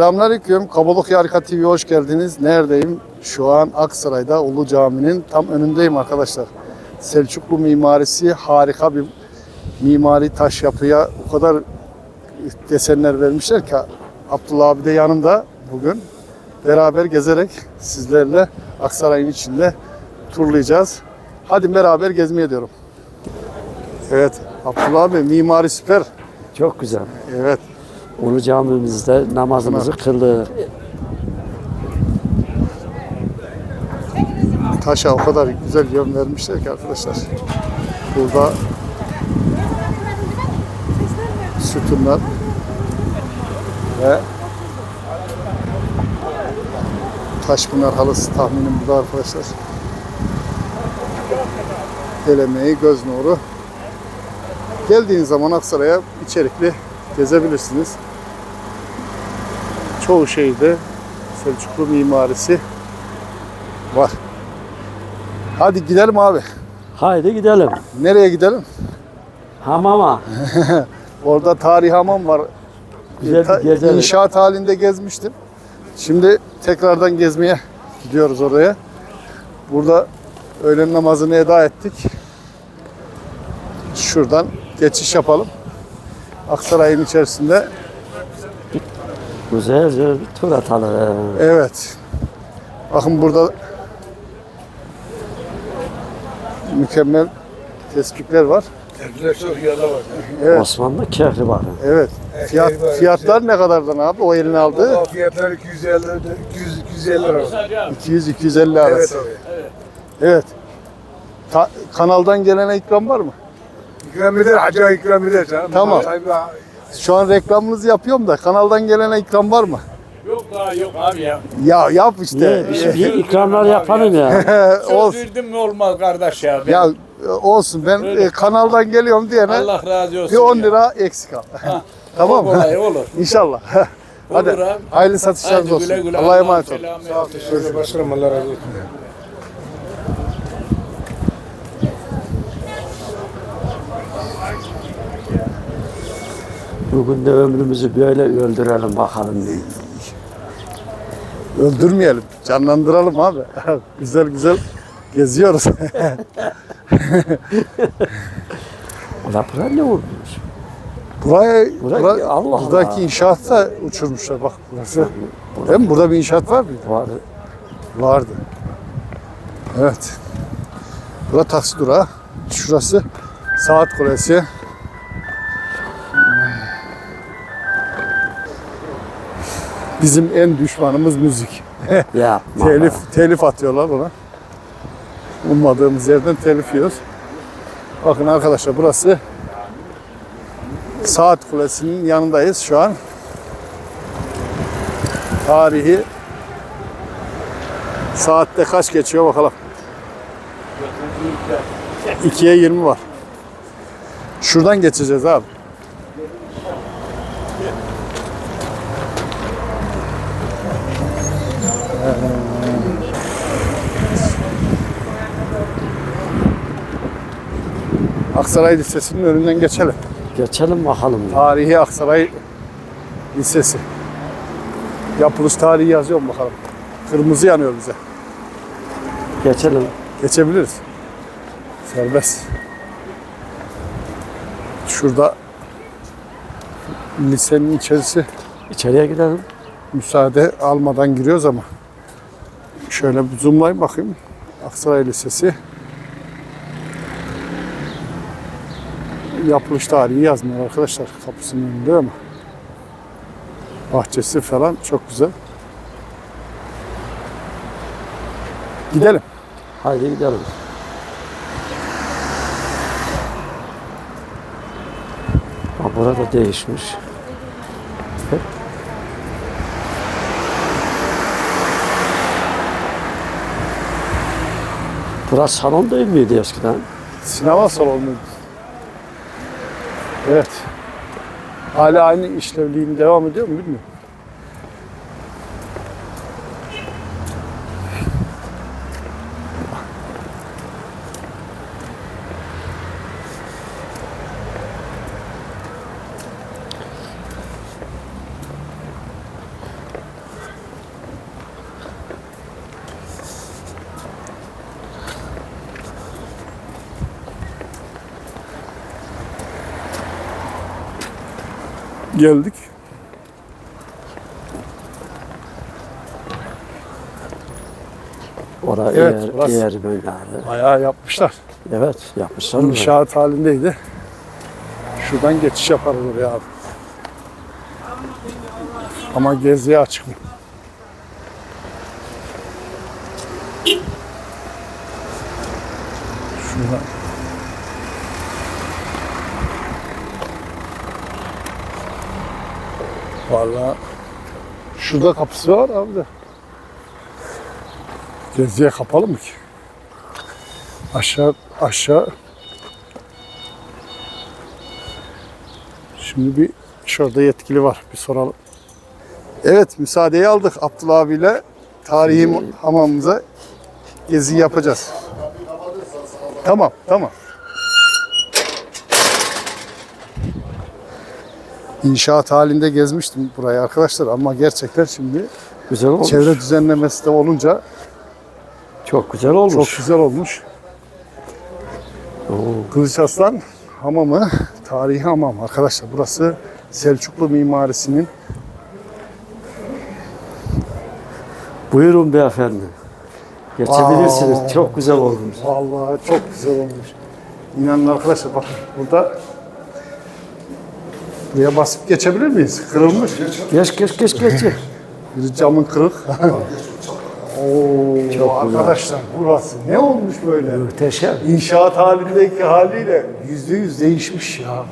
Selamünaleyküm. Kapadokya Harika TV'ye hoş geldiniz. Neredeyim? Şu an Aksaray'da Ulu Cami'nin tam önündeyim arkadaşlar. Selçuklu mimarisi harika bir mimari taş yapıya o kadar desenler vermişler ki Abdullah abi de yanımda bugün. Beraber gezerek sizlerle Aksaray'ın içinde turlayacağız. Hadi beraber gezmeye diyorum. Evet Abdullah abi mimari süper. Çok güzel. Evet. Ulu camimizde namazımızı kıldık. Taşa o kadar güzel yön vermişler ki arkadaşlar. Burada sütunlar ve taş pınar halısı tahminim burada arkadaşlar. El emeği, göz nuru. Geldiğiniz zaman Aksaray'a içerikli gezebilirsiniz. Çoğu şeyde Selçuklu mimarisi var. Hadi gidelim abi. Haydi gidelim. Nereye gidelim? Hamama. Orada tarih hamam var. Güzel bir gezelim. İnşaat halinde gezmiştim. Şimdi tekrardan gezmeye gidiyoruz oraya. Burada öğlen namazını eda ettik. Şuradan geçiş yapalım. Aksaray'ın içerisinde. Güzelce bir tur atalım. Evet. Bakın burada mükemmel tespitler var. Tepkiler çok yerler var. Evet. Osmanlı kehri var. Evet. Fiyat, fiyatlar ne kadardan abi o elini aldı? Valla fiyatlar 250, 200, 250 lira. 200-250 arası. Evet abi. Evet. Ta- kanaldan gelene ikram var mı? İkram eder, hacı ikram eder. Canım. Tamam. Sahibi, Şu an reklamınızı yapıyorum da kanaldan gelene ikram var mı? Yok daha yok abi ya. Ya yap işte. Niye? Bir, şey- ikramlar yapalım ya. Olsun. verdim mi olmaz kardeş ya. Ben- Ya e, olsun ben Öyle. e, kanaldan geliyorum diyene Allah razı olsun. bir 10 ya. lira eksik al. Ha, tamam mı? kolay olur. İnşallah. Hadi abi. hayırlı satışlarınız Hadi olsun. güle güle. Allah'a emanet olun. Sağ ol. Başkanım Allah razı olsun. Bugün de ömrümüzü böyle öldürelim bakalım. Öldürmeyelim. Canlandıralım abi. güzel güzel geziyoruz. Ulan bura ne olmuş? Buraya, Buraya- bura- Allah buradaki Allah. inşaat da uçurmuşlar bak burası. Değil mi? Burada bir inşaat var mıydı? Var. Vardı. Evet. Burası taksi durağı. Şurası saat kulesi. Bizim en düşmanımız müzik. Ya. Telif, telif atıyorlar ona. Ummadığımız yerden telif yiyoruz. Bakın arkadaşlar burası Saat Kulesi'nin yanındayız şu an. Tarihi saatte kaç geçiyor bakalım. 2'ye 20 var. Şuradan geçeceğiz abi. Aksaray Lisesi'nin önünden geçelim. Geçelim bakalım. Tarihi Aksaray Lisesi. Yapılış tarihi yazıyor mu bakalım. Kırmızı yanıyor bize. Geçelim. Geçebiliriz. Serbest. Şurada lisenin içerisi İçeriye gidelim. müsaade almadan giriyoruz ama şöyle bir zoomlayayım bakayım. Aksaray Lisesi. Yapılış tarihi yazmıyor arkadaşlar kapısının önünde ama bahçesi falan çok güzel. Gidelim. Haydi gidelim. Ha, burada değişmiş. Burası salon değil miydi eskiden? Sinema salonu. Evet. Hala aynı işlevliğini devam ediyor mu bilmiyorum. Geldik. Orada Evet, yer, burası. yer böyle. Bayağı yapmışlar. Evet yapmışlar mı? İnşaat halindeydi. Şuradan geçiş yaparız oraya abi. Ama geziye açık mı? Şuradan. Vallahi şurada kapısı var abi de. Geziye kapalı mı ki? Aşağı aşağı Şimdi bir şurada yetkili var. Bir soralım. Evet müsaadeyi aldık Abdullah abiyle. Tarihi hamamımıza gezi yapacağız. Tamam tamam. İnşaat halinde gezmiştim burayı arkadaşlar ama gerçekten şimdi Güzel olmuş. çevre düzenlemesi de olunca Çok güzel olmuş. çok güzel olmuş. Kılıç Aslan Hamamı, tarihi hamam arkadaşlar. Burası Selçuklu mimarisinin Buyurun beyefendi. Geçebilirsiniz. Aa. Çok güzel olmuş. Vallahi çok güzel olmuş. İnanın arkadaşlar bakın burada buraya basıp geçebilir miyiz? Kırılmış. Geç geç geç geç. Bir camın kırık. Oo, Çok arkadaşlar burası ne olmuş böyle? Muhteşem. İnşaat halindeki haliyle yüzde yüz değişmiş ya.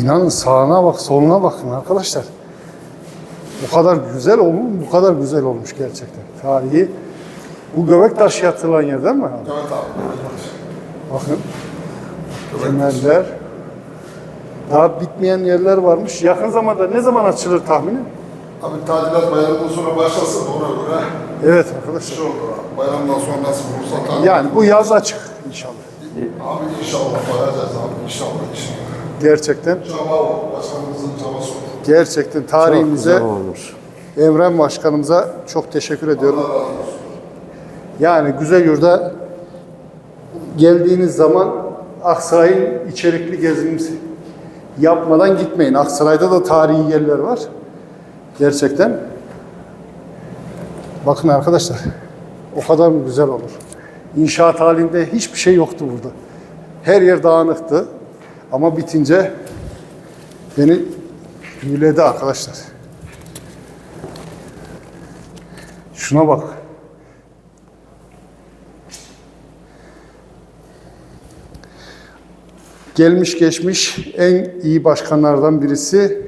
İnanın sağına bak, soluna bakın arkadaşlar. Bu kadar güzel olur mu? Bu kadar güzel olmuş gerçekten. Tarihi. Bu Göbektaşı yatılan yer değil mi? Evet abi. Bakın. Kemerler. Daha bitmeyen yerler varmış. Yakın zamanda ne zaman açılır tahmini? Abi tadilat bayramından sonra başlasın ona göre. Evet arkadaşlar. Olur abi. Bayramdan sonra nasıl olursa tabii. Yani bu yaz açık inşallah. Abi inşallah bayacağız abi. İnşallah inşallah. Gerçekten Çaba o. Başkanımızın çabası olur. gerçekten Çok tarihimize güzel olmuş. Evren Başkanımıza çok teşekkür ediyorum. Yani Güzel Yurda geldiğiniz zaman Aksaray'ın içerikli gezimizi yapmadan gitmeyin. Aksaray'da da tarihi yerler var. Gerçekten. Bakın arkadaşlar. O kadar güzel olur. İnşaat halinde hiçbir şey yoktu burada. Her yer dağınıktı. Ama bitince beni büyüledi arkadaşlar. Şuna bak. Gelmiş geçmiş en iyi başkanlardan birisi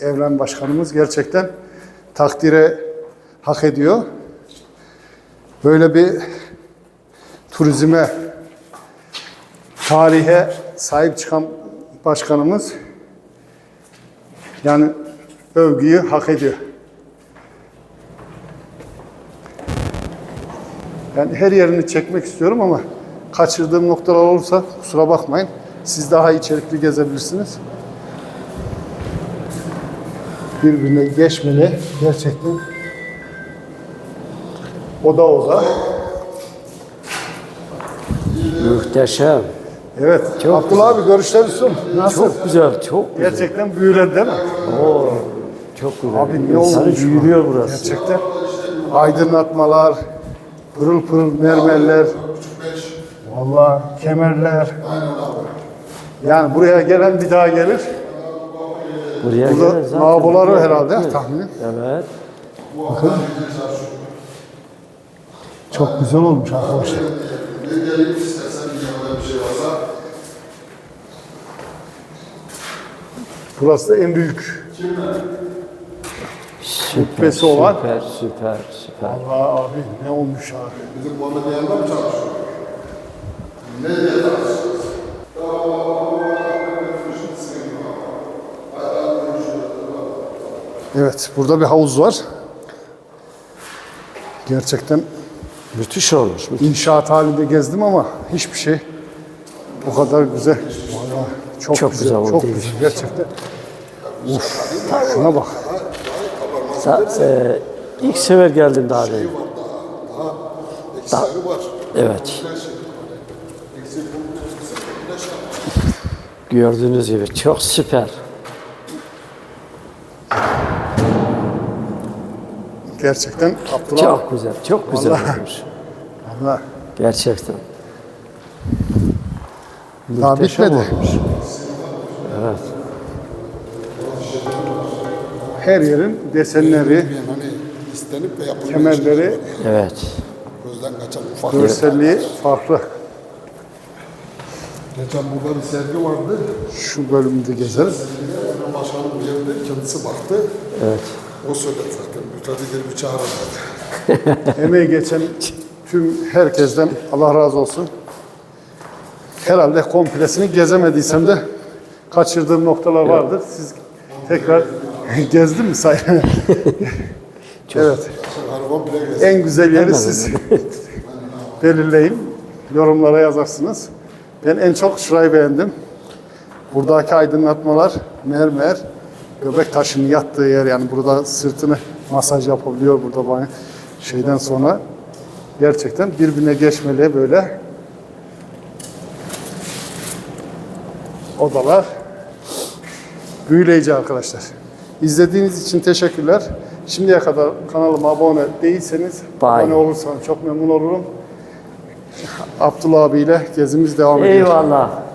Evren Başkanımız gerçekten takdire hak ediyor. Böyle bir turizme, tarihe sahip çıkan başkanımız yani övgüyü hak ediyor. Ben her yerini çekmek istiyorum ama kaçırdığım noktalar olursa kusura bakmayın. Siz daha içerikli gezebilirsiniz. Birbirine geçmeli gerçekten. Oda oda. Muhteşem. Evet. Çok Abdullah abi görüşler sun. Nasıl? Çok güzel. Çok güzel. Gerçekten büyüledi değil mi? Çok güzel. Abi olmuş? İnsanı büyülüyor burası. Gerçekten. Aydınlatmalar, pırıl pırıl mermerler. Vallahi kemerler. Yani buraya gelen bir daha gelir. Buraya Burada lavaboları buraya herhalde gitmez. tahminim. Evet. Çok güzel olmuş arkadaşlar. Şey. Burası da en büyük. Süper, Kubbesi olan. Süper, süper, süper. Allah abi ne olmuş abi. Bizim Muhammed yanında mı çalışıyor? Ne diye çalışıyoruz? Evet burada bir havuz var. Gerçekten Müthiş olmuş. müthiş. inşaat halinde gezdim ama hiçbir şey o kadar güzel. Vallahi çok, Çok güzel, güzel çok değil güzel gerçekten. Uf, şuna bak. Sa- e, ilk sefer geldim daha. Eksileri var. Evet. Gördüğünüz gibi çok süper. Gerçekten Abdullah. Çok güzel, çok güzel Vallahi. olmuş. Allah, Gerçekten. Daha Muhteşem bitmedi. olmuş. Evet. Her yerin desenleri, hani istenip yapılmış. kemerleri, Evet. Gözden kaçan ufak. görselliği farklı. Geçen burada bir sergi vardı. Şu bölümde gezeriz. Başkanım geldi, kendisi baktı. Evet. O söyledi zaten. Müteahhitleri bir dedi. Emeği geçen tüm herkesten Allah razı olsun. Herhalde komplesini gezemediysem de kaçırdığım noktalar vardır. Siz tekrar gezdin mi say? evet. En güzel yeri siz belirleyin. Yorumlara yazarsınız. Ben en çok şurayı beğendim. Buradaki aydınlatmalar mermer, göbek taşının yattığı yer yani burada sırtını masaj yapabiliyor burada banyo şeyden sonra gerçekten birbirine geçmeli böyle odalar büyüleyici arkadaşlar. İzlediğiniz için teşekkürler. Şimdiye kadar kanalıma abone değilseniz Bye. abone olursanız çok memnun olurum. Abdullah abiyle gezimiz devam ediyor. Eyvallah.